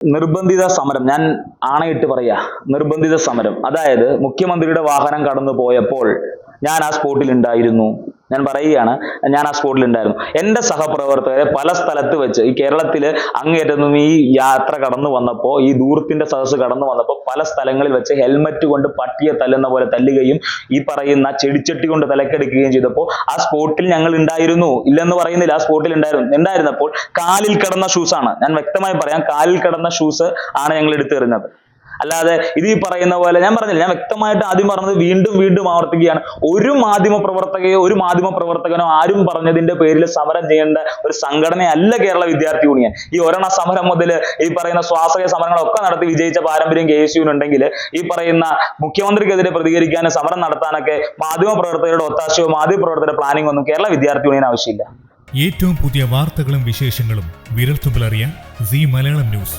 നിർബന്ധിത സമരം ഞാൻ ആണയിട്ട് പറയാ നിർബന്ധിത സമരം. അതായത് മുഖ്യമന്ത്രിയുടെ വാഹനം കടന്നു പോയപ്പോൾ ഞാൻ ആ സ്പോട്ടിൽ ഉണ്ടായിരുന്നു. ഞാൻ പറയുകയാണ് ഞാൻ ആ സ്പോട്ടിൽ ഉണ്ടായിരുന്നു. എന്റെ സഹപ്രവർത്തകരെ പല സ്ഥലത്ത് വെച്ച് ഈ കേരളത്തിൽ അങ്ങേറ്റത്തും ഈ യാത്ര കടന്നു വന്നപ്പോൾ ഈ ദൂരത്തിന്റെ സദസ്സ് കടന്നു വന്നപ്പോൾ പല സ്ഥലങ്ങളിൽ വെച്ച് ഹെൽമറ്റ് കൊണ്ട് പട്ടിയെ തല്ലുന്ന പോലെ തല്ലുകയും ഈ പറയുന്ന ചെടിച്ചട്ടി കൊണ്ട് തലക്കെടുക്കുകയും ചെയ്തപ്പോൾ ആ സ്പോട്ടിൽ ഞങ്ങൾ ഉണ്ടായിരുന്നു. ഇല്ലെന്ന് പറയുന്നില്ല ആ സ്പോട്ടിൽ ഉണ്ടായിരുന്നു. ഉണ്ടായിരുന്നപ്പോൾ കാലിൽ കിടന്ന ഷൂസാണ് ഞാൻ വ്യക്തമായി പറയാം കാലിൽ കിടന്ന ഷൂസ് ആണ് ഞങ്ങൾ എടുത്തെറിഞ്ഞത്. അല്ലാതെ ഇത് ഈ പറയുന്ന പോലെ ഞാൻ പറഞ്ഞില്ല ഞാൻ വ്യക്തമായിട്ട് ആദ്യം പറഞ്ഞത് വീണ്ടും വീണ്ടും ആവർത്തിക്കുകയാണ്. ഒരു മാധ്യമ പ്രവർത്തകയോ ഒരു മാധ്യമ പ്രവർത്തകനോ ആരും പറഞ്ഞതിന്റെ പേരിൽ സമരം ചെയ്യേണ്ട ഒരു സംഘടനയല്ല കേരള വിദ്യാർത്ഥി യൂണിയൻ. ഈ ഒരെണ്ണ സമരം മുതൽ ഈ പറയുന്ന സ്വാശ്രയ സമരങ്ങളൊക്കെ നടത്തി വിജയിച്ച പാരമ്പര്യം കെ എസ് ഉണ്ടെങ്കിൽ ഈ പറയുന്ന മുഖ്യമന്ത്രിക്കെതിരെ പ്രതികരിക്കാനും സമരം നടത്താനൊക്കെ മാധ്യമ പ്രവർത്തകരുടെ ഒത്താശയോ മാധ്യമ പ്രവർത്തകരുടെ പ്ലാനിംഗ് ഒന്നും കേരള വിദ്യാർത്ഥി യൂണിയൻ ആവശ്യമില്ല. ഏറ്റവും പുതിയ വാർത്തകളും വിശേഷങ്ങളും വിരൽത്തുമ്പിലറിയാൻ സി മലയാളം ന്യൂസ്.